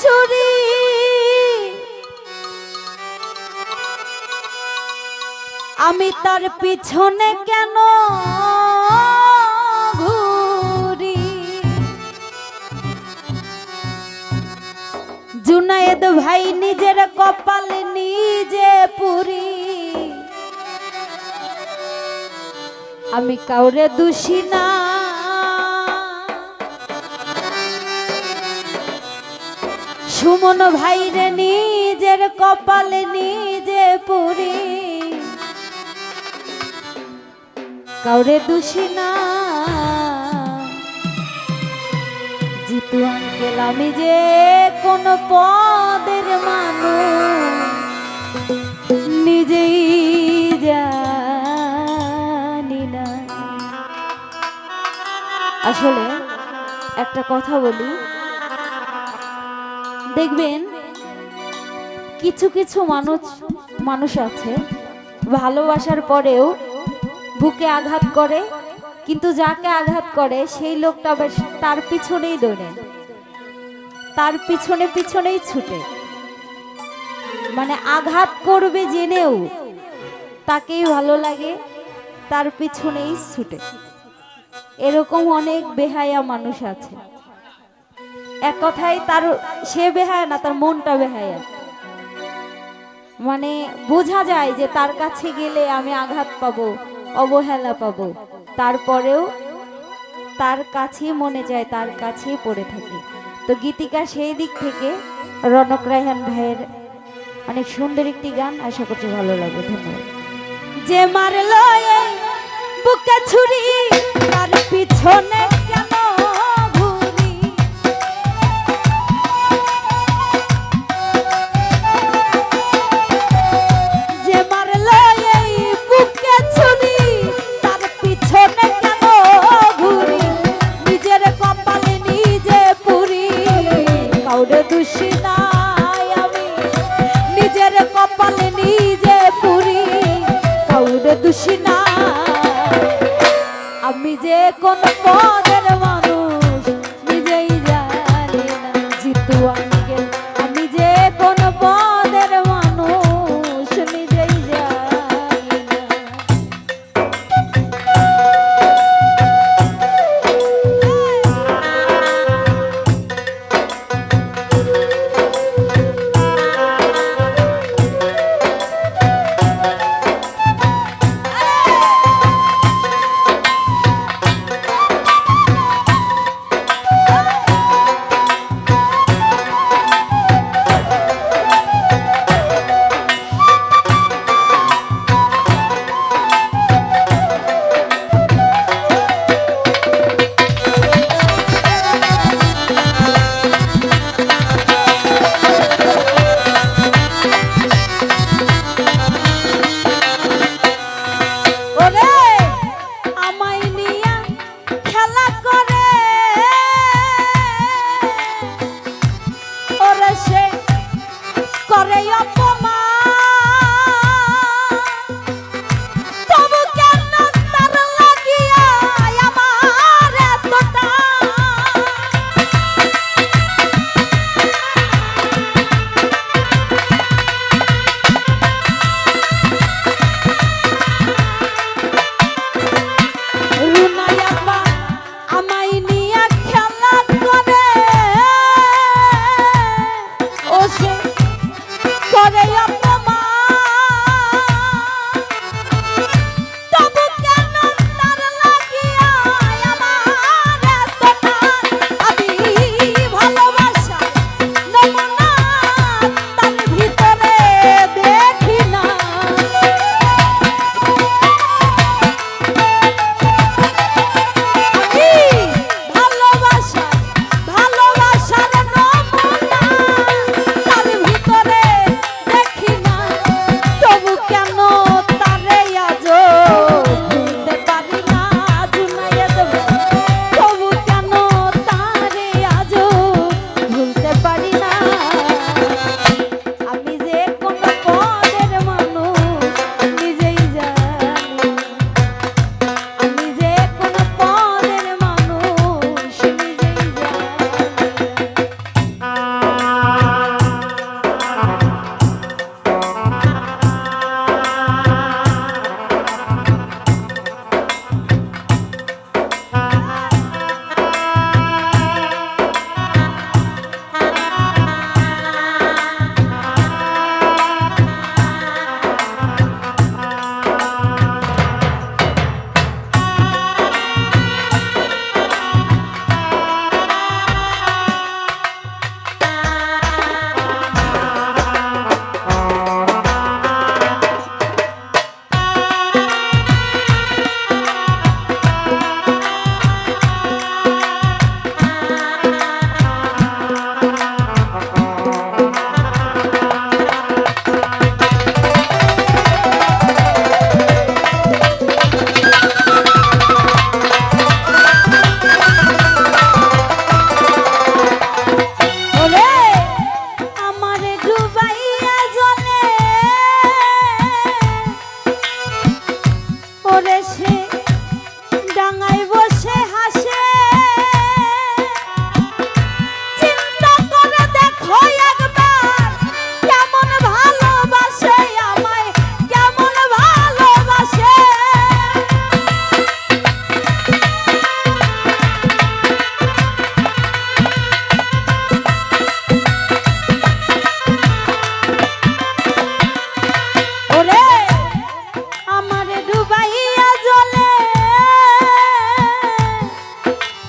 ছুরি। আমি তার পিছনে কেন ঘুরি? জুনায়েদ ভাই নিজের কপাল নিজে পুরি। আমি কাউরে দোষী না। সুমন ভাইরে নিজের কপাল নিজে পুরি। কাউরে দোষী না। জিতু আঙ্কেল, আমি যে কোন পদের মানুষ, নিজেই জানি না। আসলে একটা কথা বলি দেখবেন কিছু কিছু মানুষ মানুষ আছে, ভালোবাসার পরেও বুকে আঘাত করে, কিন্তু যাকে আঘাত করে সেই লোকটা আবার তার পিছনেই দৌড়ে। তার পিছনে পিছনেই ছুটে। মানে আঘাত করবে জেনেও তাকেই ভালো লাগে, তার পিছনেই ছুটে। এরকম অনেক বেহায়া মানুষ আছে। এক কথায় তার সে বেহায়া না, তার মনটা বেহায়া। মানে বোঝা যায় যে তার কাছে গেলে আমি আঘাত পাবো, অবহেলা পাবো। তারপরেও তার কাছেই মনে যায়, তার কাছেই পড়ে থাকে। তো গীতিকা সেই দিক থেকে রনক রায়হান ভাইয়ের অনেক সুন্দর একটি গান আশা করছি ভালো লাগবে। ধন্যবাদ। যে মারলো বুকে ছুরি, তার পিছনে i Rey Apolo.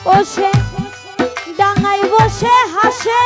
ও সে ডাঙায় বসে হাসে।